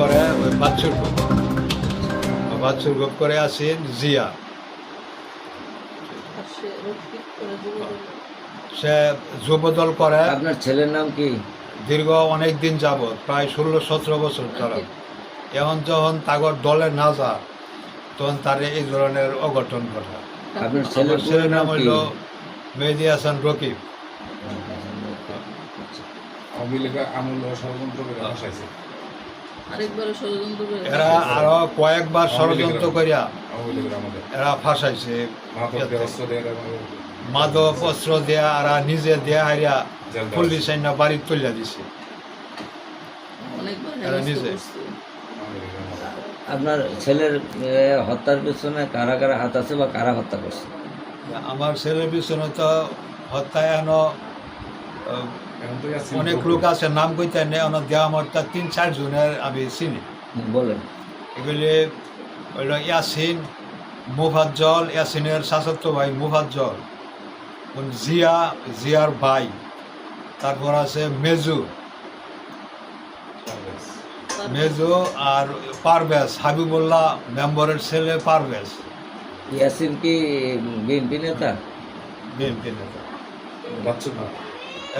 করে ওই বাচ্চুর group বাচ্চুর group করে আছেন জিয়া। সে যুবদল করে। আপনার ছেলের নাম কি? দীর্ঘ অনেক দিন যাবৎ প্রায় ষোলো সতেরো বছর ধরে। এখন যখন তাগর দলে না যা তখন তার এই ধরনের অঘটন ঘটে। আপনার ছেলের ছেলের নাম হইল মেহেদি হাসান রকিব। আওয়ামী লীগ আমল ষড়যন্ত্র করে বসাইছে আরেকবারে ষড়যন্ত্র করে এরা আরও কয়েকবার ষড়যন্ত্র করিয়া এরা ফাঁসাইছে। মাদক অস্ত্র দেয়া আর নিজে দেয়া হারিয়া পুলিশ আইনা বাড়ি তুলিয়া দিছে। এরা নিজে। আপনার ছেলের হত্যার পেছনে কারা কারা হাত আছে বা কারা হত্যা করছে? আমার ছেলের পিছনে তো হত্যায় এন এখন অনেক লোক আছে নাম কইতে নেই অন দেওয়া আমার তা তিন চার জনের আমি চিনি। বলেন। এগুলি হইল ইয়াসিন মুফাজ্জল ইয়াসিনের শাসত্ব ভাই মুফাজ্জল জিয়া জিয়ার ভাই। তারপর আছে মেজু। মেজু আর পারভেজ হাবিবুল্লাহ মেম্বরের ছেলে পারভেজ। ইয়াসিন কি বিএনপি নেতা? বিএনপি নেতা। বাচ্চু না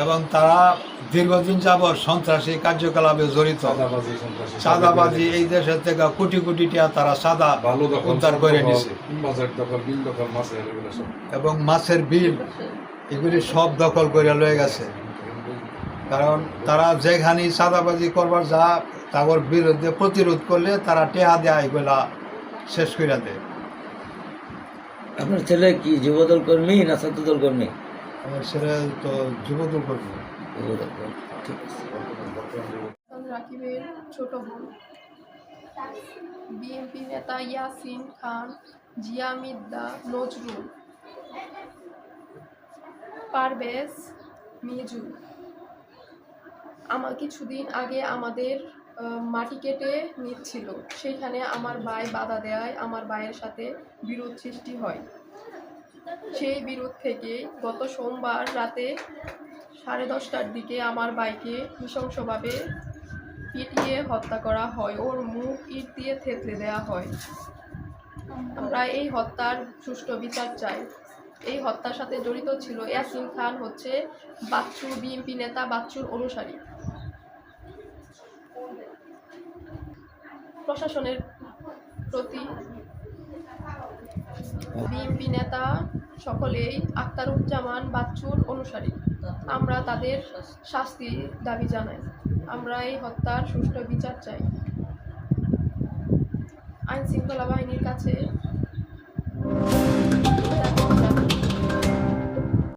এবং তারা দীর্ঘদিন যাবৎ সন্ত্রাসী কার্যকলাপে জড়িত। চাঁদাবাজি এই দেশের থেকে কোটি কোটি টাকা তারা সাদা ভালো উদ্ধার করে নিছে। দখল বিল দখল মাছের এবং মাছের বিল এগুলি সব দখল করে লয়ে গেছে। কারণ তারা যেখানে চাঁদাবাজি করবার যা তাদের বিরুদ্ধে প্রতিরোধ করলে তারা টেহা দেয় এগুলা শেষ করে দেয়। আপনার ছেলে কি যুবদল কর্মী না ছাত্রদল কর্মী? আমার ছেলে তো যুবদল করবে ঠিক আছে। রাকিবের ছোট বোন। বিএনপি নেতা ইয়াসিন খান জিয়া মিদ্দা নজরুল। পারভেজ মিজু। আমার কিছুদিন আগে আমাদের আহ, মাটি কেটে নিচ্ছিল। সেখানে আমার ভাই বাধা দেওয়ায় আমার ভাইয়ের সাথে বিরোধ সৃষ্টি হয়। সেই বিরোধ থেকে গত সোমবার রাতে সাড়ে দশটার দিকে আমার ভাইকে নৃশংসভাবে পিটিয়ে হত্যা করা হয়। ওর মুখ ইট দিয়ে থেতলে দেওয়া হয়। আমরা এই হত্যার সুষ্ঠু বিচার চাই। এই হত্যার সাথে জড়িত ছিল ইয়াসিন খান, হচ্ছে বাচ্চু বিএনপি নেতা বাচ্চুর অনুসারী। প্রশাসনের প্রতি বিএনপি নেতা সকলেই আক্তারুজ্জামান বাচ্চুর অনুসারী। আমরা তাদের শাস্তি দাবি জানাই। আমরা এই হত্যার সুষ্ঠু বিচার চাই। আইন শৃঙ্খলা বাহিনীর কাছে